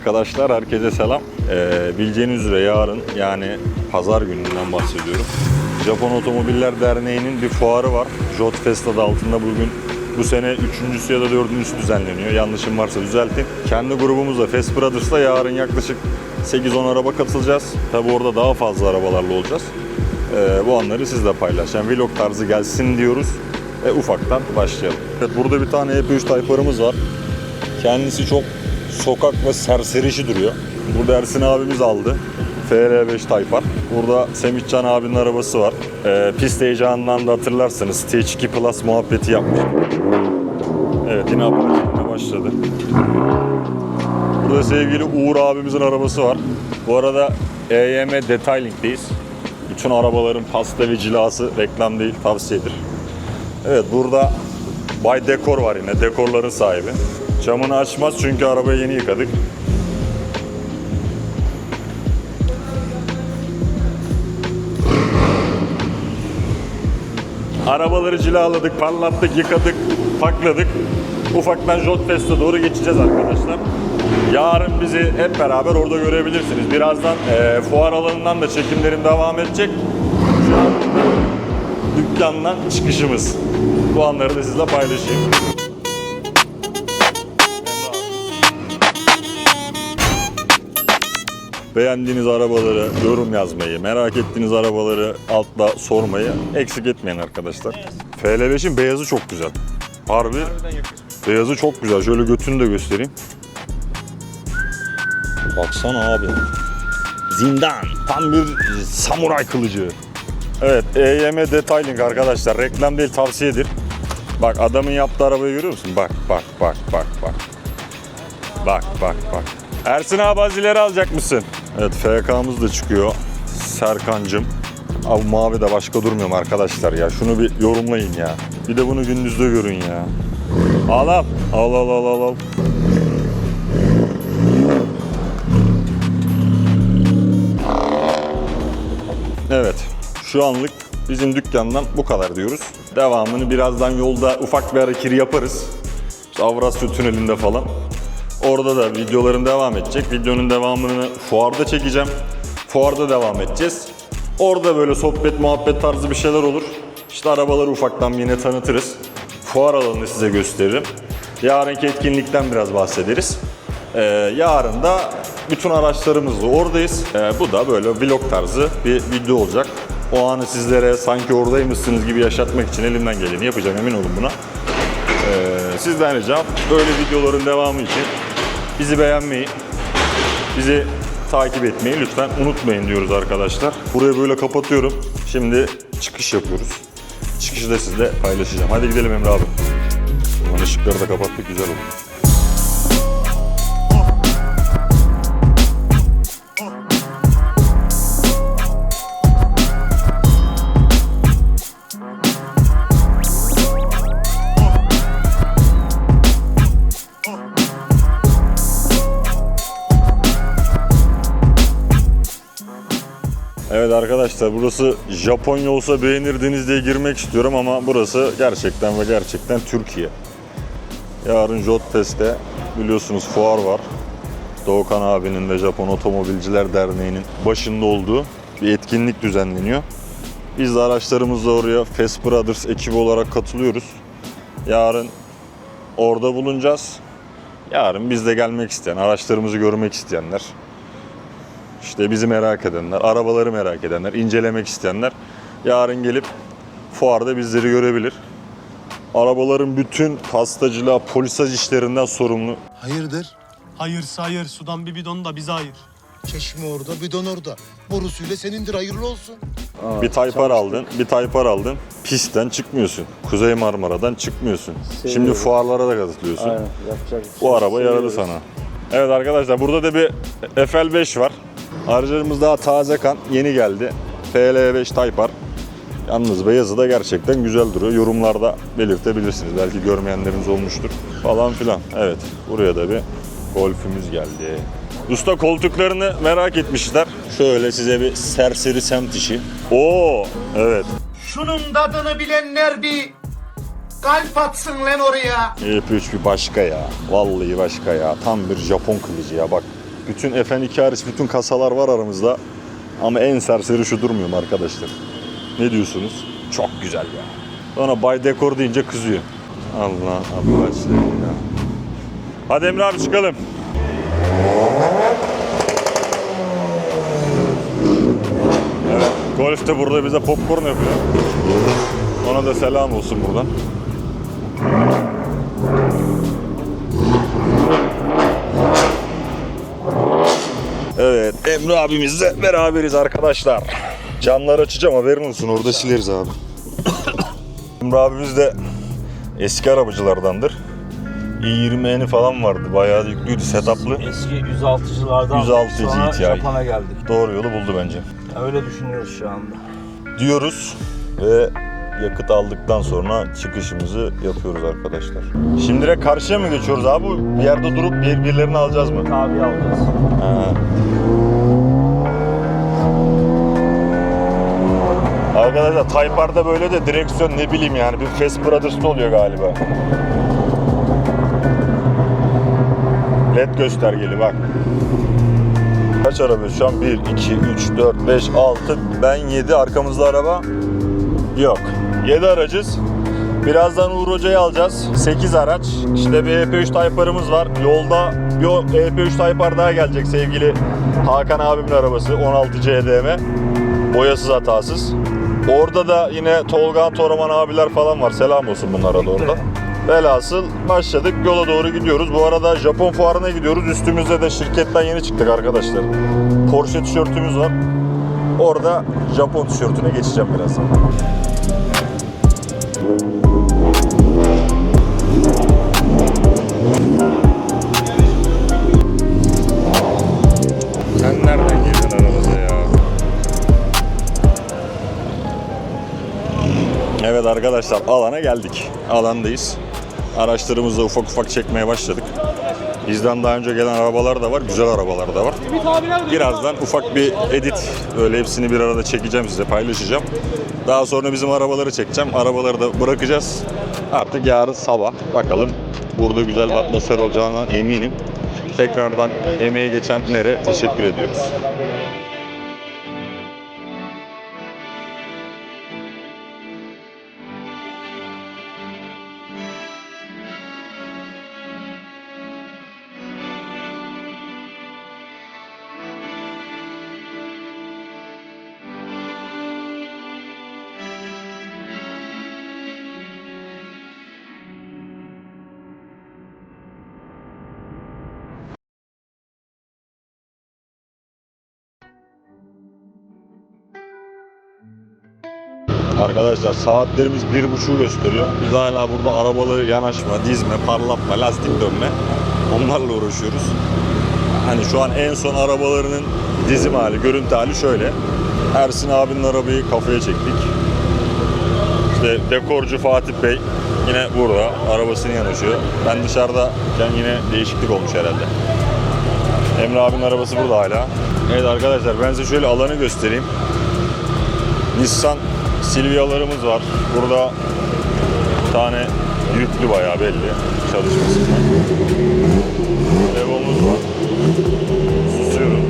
Arkadaşlar herkese selam. Ee, bileceğiniz üzere yarın yani pazar gününden bahsediyorum. Japon Otomobiller Derneği'nin bir fuarı var. Jot Fest adı altında bugün bu sene üçüncüsü ya da dördüncüsü düzenleniyor. Yanlışım varsa düzeltin. Kendi grubumuzla Fast Brothers'la yarın yaklaşık 8-10 araba katılacağız. Tabi orada daha fazla arabalarla olacağız. Ee, bu anları sizle paylaşacağım. Vlog tarzı gelsin diyoruz ve ufaktan başlayalım. Evet, burada bir tane EP3 Type-R'ımız var. Kendisi çok sokak ve serserişi duruyor. Burada Ersin abimiz aldı. FR5 Type R. Burada Semihcan abinin arabası var. Ee, pist heyecanından da hatırlarsanız TH2 Plus muhabbeti yapmış. Evet yine aparatına başladı. Burada sevgili Uğur abimizin arabası var. Bu arada EYM Detailing'deyiz. Bütün arabaların pasta ve cilası reklam değil tavsiyedir. Evet burada Bay Dekor var yine dekorların sahibi. Camını açmaz çünkü arabayı yeni yıkadık. Arabaları cilaladık, parlattık, yıkadık, pakladık. Ufaktan Jot Fest'e doğru geçeceğiz arkadaşlar. Yarın bizi hep beraber orada görebilirsiniz. Birazdan eee, fuar alanından da çekimlerim devam edecek. Şu an dükkandan çıkışımız. Bu anları da sizle paylaşayım. Beğendiğiniz arabaları yorum yazmayı, merak ettiğiniz arabaları altta sormayı eksik etmeyin arkadaşlar. FL5'in beyazı çok güzel. Harbi beyazı çok güzel. Şöyle götünü de göstereyim. Baksana abi. Zindan. Tam bir samuray kılıcı. Evet, EYM Detailing arkadaşlar. Reklam değil tavsiyedir. Bak adamın yaptığı arabayı görüyor musun? Bak bak bak bak bak. Bak bak bak. Ersin abi az ileri alacak mısın? Evet FK'mız da çıkıyor. Serkancım. Abi mavi de başka durmuyorum arkadaşlar ya. Şunu bir yorumlayın ya. Bir de bunu gündüzde görün ya. Al al. Al al al al. Evet. Şu anlık bizim dükkandan bu kadar diyoruz. Devamını birazdan yolda ufak bir harekiri yaparız. İşte Avrasya Tüneli'nde falan. Orada da videoların devam edecek. Videonun devamını fuarda çekeceğim. Fuarda devam edeceğiz. Orada böyle sohbet muhabbet tarzı bir şeyler olur. İşte arabaları ufaktan yine tanıtırız. Fuar alanını size gösteririm. Yarınki etkinlikten biraz bahsederiz. Ee, yarın da bütün araçlarımızla oradayız. Ee, bu da böyle vlog tarzı bir video olacak. O anı sizlere sanki oradaymışsınız gibi yaşatmak için elimden geleni yapacağım emin olun buna. Ee, sizden ricam böyle videoların devamı için bizi beğenmeyi, bizi takip etmeyi lütfen unutmayın diyoruz arkadaşlar. Burayı böyle kapatıyorum. Şimdi çıkış yapıyoruz. Çıkışı da sizle paylaşacağım. Hadi gidelim Emre abi. Ulan ışıkları da kapattık güzel oldu. Arkadaşlar burası Japonya olsa beğenirdiniz diye girmek istiyorum ama burası gerçekten ve gerçekten Türkiye. Yarın Jotfest'te biliyorsunuz fuar var. Doğukan abinin ve Japon Otomobilciler Derneği'nin başında olduğu bir etkinlik düzenleniyor. Biz de araçlarımızla oraya Fast Brothers ekibi olarak katılıyoruz. Yarın orada bulunacağız. Yarın biz de gelmek isteyen, araçlarımızı görmek isteyenler, işte bizi merak edenler, arabaları merak edenler, incelemek isteyenler yarın gelip fuarda bizleri görebilir. Arabaların bütün pastacılığa, polisaj işlerinden sorumlu Hayırdır? Hayırsa hayır, sudan bir bidon da bize hayır. Çeşme orada, bidon orada. Borusuyla senindir, hayırlı olsun. bir Taypar aldın, bir Taypar aldın. Pistten çıkmıyorsun. Kuzey Marmara'dan çıkmıyorsun. Şimdi fuarlara da katılıyorsun. Aynen yapacak bir şey. Bu araba yaradı sana. Evet arkadaşlar burada da bir FL5 var. Aracımız daha taze kan, yeni geldi. FL5 Type R. Yalnız beyazı da gerçekten güzel duruyor. Yorumlarda belirtebilirsiniz. Belki görmeyenleriniz olmuştur falan filan. Evet buraya da bir golfümüz geldi. Usta koltuklarını merak etmişler. Şöyle size bir serseri semt işi. Oo evet. Şunun tadını bilenler bir Kalp atsın lan oraya. EP3 bir başka ya. Vallahi başka ya. Tam bir Japon kılıcı ya bak. Bütün FN2 hariç bütün kasalar var aramızda. Ama en serseri şu durmuyorum arkadaşlar. Ne diyorsunuz? Çok güzel ya. Sonra Bay Dekor deyince kızıyor. Allah Allah ya. Hadi Emre abi çıkalım. Evet, Golf de burada bize popcorn yapıyor. Ona da selam olsun buradan. Emre abimizle beraberiz arkadaşlar. Camları açacağım haberin olsun orada sileriz abi. Emre abimiz de eski arabacılardandır. i20N'i falan vardı. Bayağı yüklüydü, setuplı. Eski 106'cılardan 106 sonra GTI. Japon'a geldik. Doğru yolu buldu bence. Öyle düşünüyoruz şu anda. Diyoruz ve yakıt aldıktan sonra çıkışımızı yapıyoruz arkadaşlar. Şimdi de karşıya mı geçiyoruz abi? Bir yerde durup birbirlerini alacağız mı? Tabi alacağız. Ha. Arkadaşlar Type R'da böyle de direksiyon ne bileyim yani bir Fast Brothers'ta oluyor galiba. LED göstergeli bak. Kaç araba şu an? 1, 2, 3, 4, 5, 6, ben 7. Arkamızda araba yok. 7 aracız. Birazdan Uğur Hoca'yı alacağız. 8 araç. İşte bir EP3 Type R'ımız var. Yolda bir o EP3 Type R daha gelecek sevgili Hakan abimin arabası 16 CDM. Boyasız hatasız. Orada da yine Tolga Toraman abiler falan var. Selam olsun bunlara da orada. Velhasıl başladık. Yola doğru gidiyoruz. Bu arada Japon fuarına gidiyoruz. Üstümüzde de şirketten yeni çıktık arkadaşlar. Porsche tişörtümüz var. Orada Japon tişörtüne geçeceğim birazdan. Arkadaşlar alana geldik. Alandayız. Araçlarımızı ufak ufak çekmeye başladık. Bizden daha önce gelen arabalar da var, güzel arabalar da var. Birazdan ufak bir edit, böyle hepsini bir arada çekeceğim size, paylaşacağım. Daha sonra bizim arabaları çekeceğim. Arabaları da bırakacağız. Artık yarın sabah bakalım. Burada güzel atmosfer olacağından eminim. Tekrardan emeği geçenlere teşekkür ediyoruz. Arkadaşlar saatlerimiz bir buçuğu gösteriyor. Biz hala burada arabaları yanaşma, dizme, parlatma, lastik dönme onlarla uğraşıyoruz. Hani şu an en son arabalarının dizim hali, görüntü hali şöyle. Ersin abinin arabayı kafaya çektik. İşte dekorcu Fatih Bey yine burada arabasını yanaşıyor. Ben dışarıdayken yine değişiklik olmuş herhalde. Emre abinin arabası burada hala. Evet arkadaşlar ben size şöyle alanı göstereyim. Nissan Silvia'larımız var. Burada bir tane yüklü bayağı belli çalışmasından. Evo'muz var. Susuyorum.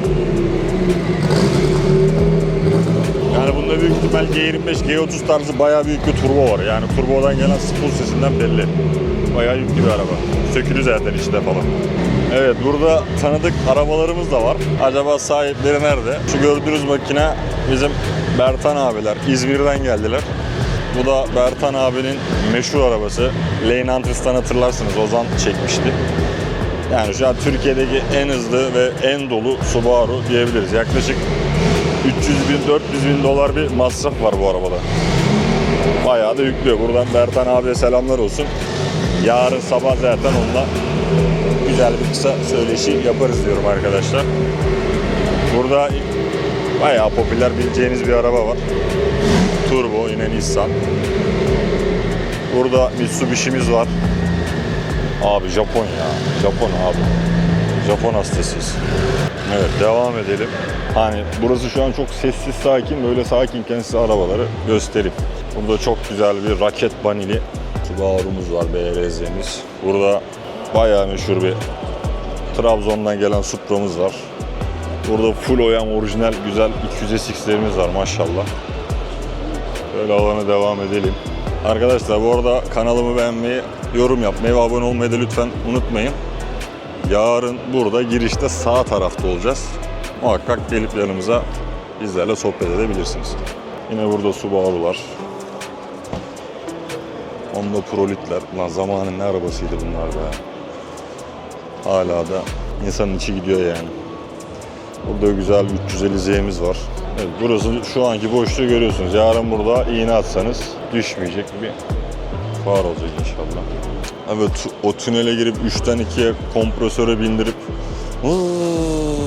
Yani bunda büyük ihtimal G25, G30 tarzı bayağı büyük bir turbo var. Yani turbodan gelen spool sesinden belli. Bayağı yüklü bir araba. Sökülü zaten içinde falan. Evet burada tanıdık arabalarımız da var. Acaba sahipleri nerede? Şu gördüğünüz makine bizim Bertan abiler. İzmir'den geldiler. Bu da Bertan abinin meşhur arabası. Lane Hunters'tan hatırlarsınız Ozan çekmişti. Yani şu an Türkiye'deki en hızlı ve en dolu Subaru diyebiliriz. Yaklaşık 300 bin 400 bin dolar bir masraf var bu arabada. Bayağı da yüklüyor. Buradan Bertan abiye selamlar olsun. Yarın sabah zaten onunla güzel bir kısa söyleşi yaparız diyorum arkadaşlar. Burada bayağı popüler bileceğiniz bir araba var. Turbo yine Nissan. Burada Mitsubishi'miz var. Abi Japon ya. Japon abi. Japon hastasıyız. Evet devam edelim. Hani burası şu an çok sessiz sakin. Böyle sakinken size arabaları göstereyim. Burada çok güzel bir raket banili Subaru'muz var, BRZ'miz. Burada bayağı meşhur bir Trabzon'dan gelen Supra'mız var. Burada full OEM orijinal güzel 200 SX'lerimiz var maşallah. Böyle alana devam edelim. Arkadaşlar bu arada kanalımı beğenmeyi, yorum yapmayı ve abone olmayı da lütfen unutmayın. Yarın burada girişte sağ tarafta olacağız. Muhakkak gelip yanımıza bizlerle sohbet edebilirsiniz. Yine burada Subaru'lar. Honda Prolitler. Lan zamanın ne arabasıydı bunlar be. Hala da insanın içi gidiyor yani. Burada güzel bir 350Z'miz var. Evet, burası şu anki boşluğu görüyorsunuz. Yarın burada iğne atsanız düşmeyecek bir far olacak inşallah. Evet o tünele girip 3'ten 2'ye kompresöre bindirip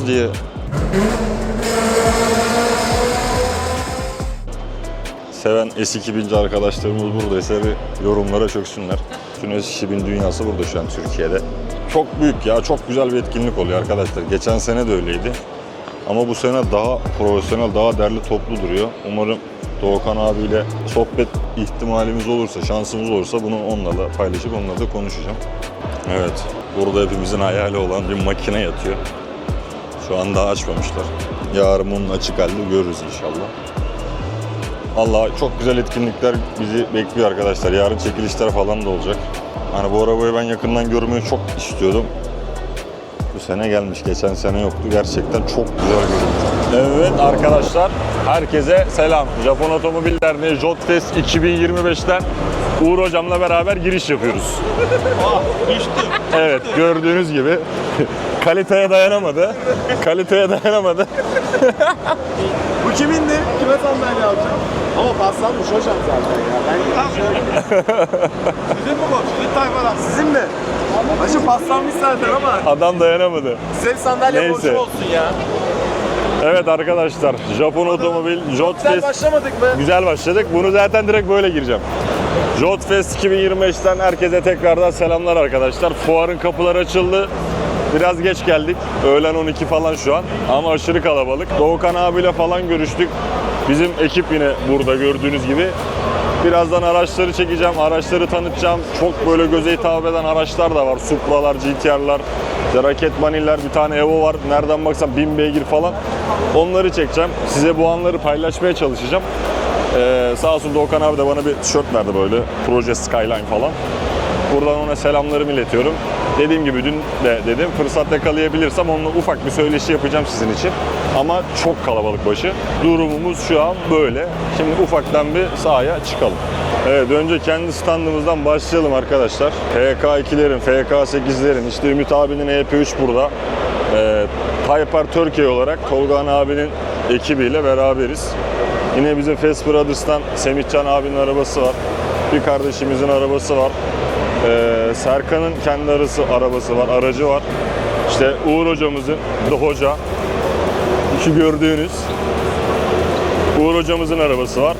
diye seven S2000'ci arkadaşlarımız buradaysa bir yorumlara çöksünler. Bütün S2000 dünyası burada şu an Türkiye'de. Çok büyük ya, çok güzel bir etkinlik oluyor arkadaşlar. Geçen sene de öyleydi. Ama bu sene daha profesyonel, daha derli toplu duruyor. Umarım Doğukan abiyle sohbet ihtimalimiz olursa, şansımız olursa bunu onunla da paylaşıp onunla da konuşacağım. Evet, burada hepimizin hayali olan bir makine yatıyor. Şu an daha açmamışlar. Yarın bunun açık halde görürüz inşallah. Allah çok güzel etkinlikler bizi bekliyor arkadaşlar. Yarın çekilişler falan da olacak. Hani bu arabayı ben yakından görmeyi çok istiyordum. Bu sene gelmiş. Geçen sene yoktu. Gerçekten çok güzel görünüyor. Evet arkadaşlar. Herkese selam. Japon Otomobil Derneği Jotfest 2025'ten Uğur Hocam'la beraber giriş yapıyoruz. Evet gördüğünüz gibi kaliteye dayanamadı. Kaliteye dayanamadı. Bu kimindi? Kime sandalye alacağım? Ama paslanmış hocam zaten ya. Ben Sizin mi bu? Sizin tayfadan. Sizin mi? Başı paslanmış zaten ama Adam dayanamadı. bir sandalye Neyse. borcum olsun ya. Evet arkadaşlar Japon Otomobil Güzel Jotfest başlamadık mı? Güzel başladık. Bunu zaten direkt böyle gireceğim. Jotfest 2025'ten herkese tekrardan selamlar arkadaşlar. Fuarın kapıları açıldı. Biraz geç geldik. Öğlen 12 falan şu an. Ama aşırı kalabalık. Doğukan abiyle falan görüştük. Bizim ekip yine burada gördüğünüz gibi. Birazdan araçları çekeceğim, araçları tanıtacağım. Çok böyle göze hitap eden araçlar da var. Supra'lar, GTR'lar, işte raket maniller, bir tane Evo var. Nereden baksan 1000 beygir falan. Onları çekeceğim. Size bu anları paylaşmaya çalışacağım. Ee, sağ olsun Doğukan abi de bana bir tişört verdi böyle. Proje Skyline falan. Buradan ona selamlarımı iletiyorum. Dediğim gibi dün de dedim fırsat yakalayabilirsem onunla ufak bir söyleşi yapacağım sizin için. Ama çok kalabalık başı. Durumumuz şu an böyle. Şimdi ufaktan bir sahaya çıkalım. Evet önce kendi standımızdan başlayalım arkadaşlar. FK2'lerin, FK8'lerin, işte Ümit abinin EP3 burada. Ee, Type R Türkiye olarak Tolga abinin ekibiyle beraberiz. Yine bizim Fast Brothers'tan Semihcan abinin arabası var. Bir kardeşimizin arabası var. Ee, Serkan'ın kendi arası arabası var, aracı var. İşte Uğur hocamızın, The Hoca. Şu gördüğünüz Uğur hocamızın arabası var.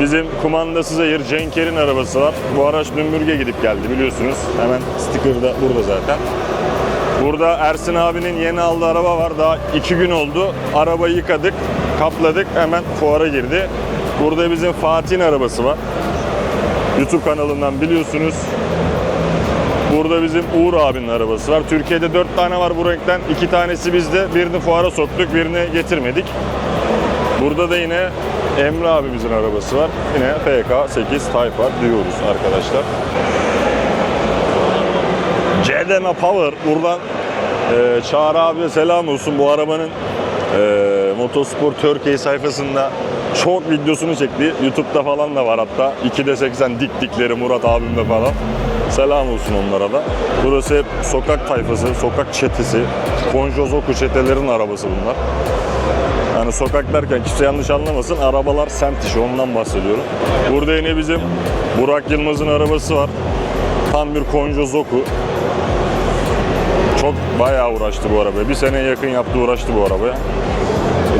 Bizim kumandası zehir Cenker'in arabası var. Bu araç Nürnberg'e gidip geldi biliyorsunuz. Hemen sticker da burada zaten. Burada Ersin abinin yeni aldığı araba var. Daha iki gün oldu. Arabayı yıkadık, kapladık. Hemen fuara girdi. Burada bizim Fatih'in arabası var. YouTube kanalından biliyorsunuz. Burada bizim Uğur abinin arabası var. Türkiye'de 4 tane var bu renkten. 2 tanesi bizde. Birini fuara soktuk, birini getirmedik. Burada da yine Emre abimizin arabası var. Yine FK8 Type R diyoruz arkadaşlar. Cedena Power. Buradan e, Çağrı abiye selam olsun. Bu arabanın e, Motospor Türkiye sayfasında çok videosunu çekti. Youtube'da falan da var hatta. 2'de 80 dik dikleri Murat abimle falan. Selam olsun onlara da. Burası sokak tayfası, sokak çetesi. Konjozoku çetelerin arabası bunlar. Yani sokak derken kimse yanlış anlamasın. Arabalar semt işi ondan bahsediyorum. Burada yine bizim Burak Yılmaz'ın arabası var. Tam bir Konjozoku. Çok bayağı uğraştı bu arabaya. Bir sene yakın yaptı uğraştı bu arabaya.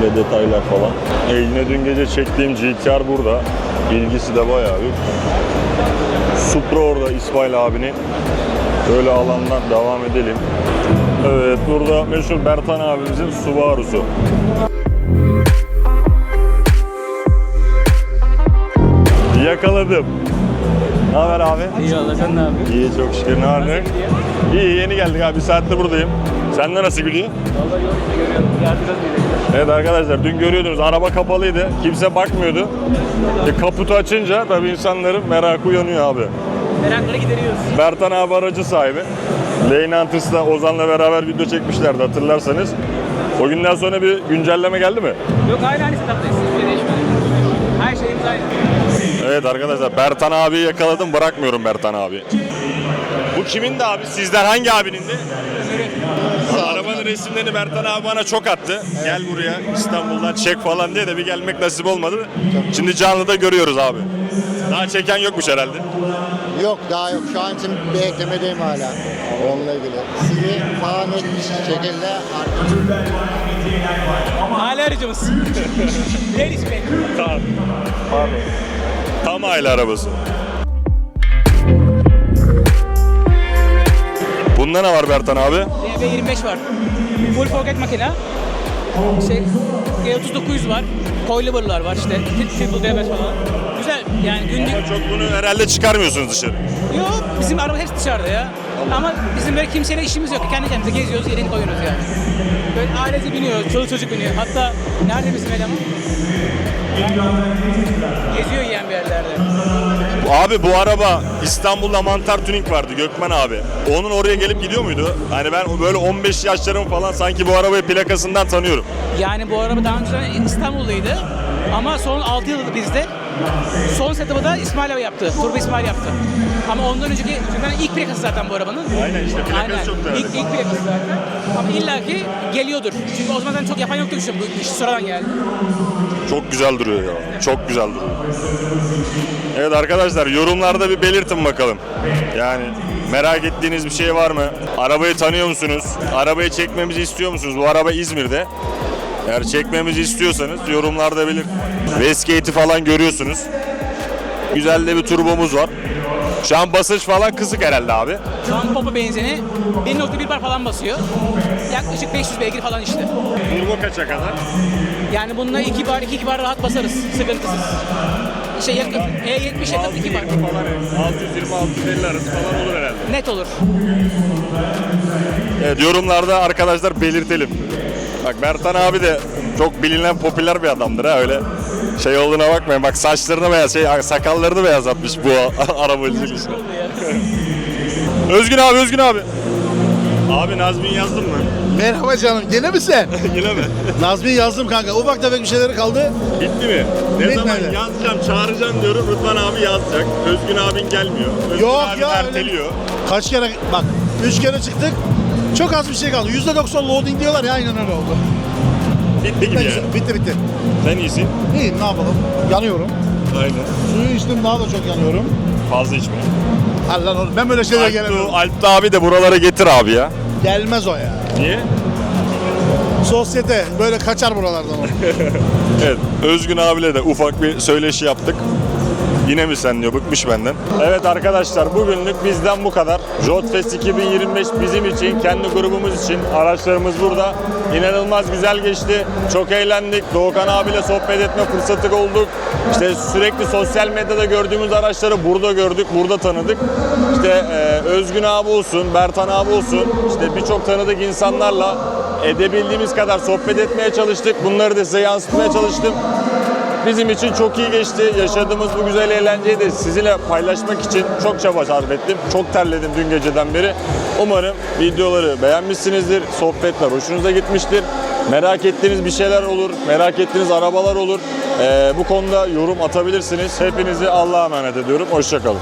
Böyle detaylar falan. E yine dün gece çektiğim GTR burada. İlgisi de bayağı büyük. Supra orada İsmail abinin. Böyle alandan devam edelim. Evet burada meşhur Bertan abimizin Subaru'su. Yakaladım. Ne haber abi? İyi valla sen ne yapıyorsun? İyi çok şükür. Ne var ne? İyi yeni geldik abi. Bir saattir buradayım. Sende nasıl gidiyor? Valla görüyorum. Yardımcı Evet arkadaşlar dün görüyordunuz araba kapalıydı. Kimse bakmıyordu. E, kaputu açınca tabii insanların merakı uyanıyor abi. Merakları gideriyoruz. Bertan abi aracı sahibi. Lane Hunters'ta Ozan'la beraber video çekmişlerdi hatırlarsanız. O günden sonra bir güncelleme geldi mi? Yok aynı setuptayız. Hiçbir şey. Her şeyimiz aynı. Evet arkadaşlar Bertan abiyi yakaladım bırakmıyorum Bertan abi. Bu kimin de abi? Sizden hangi abinin de? Arabanın resimlerini Bertan abi bana çok attı. Gel buraya İstanbul'dan çek falan diye de bir gelmek nasip olmadı. Şimdi canlıda görüyoruz abi. Daha çeken yokmuş herhalde. Yok daha yok. Şu an için bir eklemedeyim hala. Onunla ilgili. Sizi bir şekilde Hala aracımız. Deniz Bey. Tamam. Tam aile arabası. Bunda ne var Bertan abi? DB25 var. Full forget makine. Şey, E39 var. Coilovable var işte. Triple DB falan. Güzel yani günlük. Ama çok bunu herhalde çıkarmıyorsunuz dışarı. Yok bizim araba hepsi dışarıda ya. Ama bizim böyle kimseyle işimiz yok. Kendi kendimize geziyoruz, yerini koyuyoruz yani. Böyle ailece biniyor, çoluk çocuk biniyor. Hatta nerede bizim eleman? Geziyor yiyen bir yerlerde. Abi bu araba İstanbul'da Mantar Tuning vardı Gökmen abi. Onun oraya gelip gidiyor muydu? Hani ben böyle 15 yaşlarım falan sanki bu arabayı plakasından tanıyorum. Yani bu araba daha önce İstanbul'daydı. Ama son 6 yıldır bizde. Son setup'ı da İsmail abi yaptı. Turbo İsmail yaptı. Ama ondan önceki, çünkü ilk plakası zaten bu arabanın. Aynen işte, plakası Aynen. çok değerli. İlk, ilk plakası zaten. Ama illaki geliyordur. Çünkü o zaman zaten çok yapan yoktu işte bu iş sonradan geldi. Çok güzel duruyor ya. Çok güzel duruyor. Evet arkadaşlar yorumlarda bir belirtin bakalım. Yani merak ettiğiniz bir şey var mı? Arabayı tanıyor musunuz? Arabayı çekmemizi istiyor musunuz? Bu araba İzmir'de. Eğer çekmemizi istiyorsanız yorumlarda belirtin. Westgate'i falan görüyorsunuz. Güzel de bir turbomuz var. Şu an basınç falan kısık herhalde abi. Şu an popa benzini 1.1 bar falan basıyor. Yaklaşık 500 beygir falan işte. Turbo kaça kadar? Yani bununla 2 bar 2 bar rahat basarız sıkıntısız. Şey yakıt, E70 yakıt 2 bar. falan 620-650 arası falan olur herhalde. Net olur. Evet yorumlarda arkadaşlar belirtelim. Bak Bertan abi de çok bilinen popüler bir adamdır ha öyle şey olduğuna bakmayın. Bak saçlarını beyaz, şey sakallarını beyazlatmış bu arabacılık işine. Özgün abi, Özgün abi. Abi Nazmi'yi yazdın mı? Merhaba canım. Gene mi sen? Yine mi? Nazmi'yi yazdım kanka. Ufak tefek bir şeyleri kaldı. Bitti mi? Ne Bitmedi. zaman yazacağım, çağıracağım diyorum. Rıdvan abi yazacak. Özgün abin gelmiyor. Özgün Yok abi ya, öyle- erteliyor. Kaç kere bak. Üç kere çıktık. Çok az bir şey kaldı. %90 loading diyorlar ya aynen öyle oldu. Bitti gibi yani. Bitti bitti. Sen iyisin. İyi ne yapalım? Yanıyorum. Aynen. Suyu içtim daha da çok yanıyorum. Fazla içme. Allah oğlum ben böyle şeylere gelemiyorum. Alptu abi de buralara getir abi ya. Gelmez o ya. Niye? Sosyete böyle kaçar buralardan o. Evet, Özgün abiyle de ufak bir söyleşi yaptık. Yine mi sen diyor, bıkmış benden. Evet arkadaşlar, bugünlük bizden bu kadar. Jotfest 2025 bizim için, kendi grubumuz için. Araçlarımız burada. İnanılmaz güzel geçti. Çok eğlendik. Doğukan abiyle sohbet etme fırsatı olduk. İşte sürekli sosyal medyada gördüğümüz araçları burada gördük, burada tanıdık. İşte e, Özgün abi olsun, Bertan abi olsun, işte birçok tanıdık insanlarla edebildiğimiz kadar sohbet etmeye çalıştık. Bunları da size yansıtmaya çalıştım. Bizim için çok iyi geçti. Yaşadığımız bu güzel eğlenceyi de sizinle paylaşmak için çok çaba sarf ettim. Çok terledim dün geceden beri. Umarım videoları beğenmişsinizdir. Sohbetler hoşunuza gitmiştir. Merak ettiğiniz bir şeyler olur, merak ettiğiniz arabalar olur. Ee, bu konuda yorum atabilirsiniz. Hepinizi Allah'a emanet ediyorum. Hoşçakalın.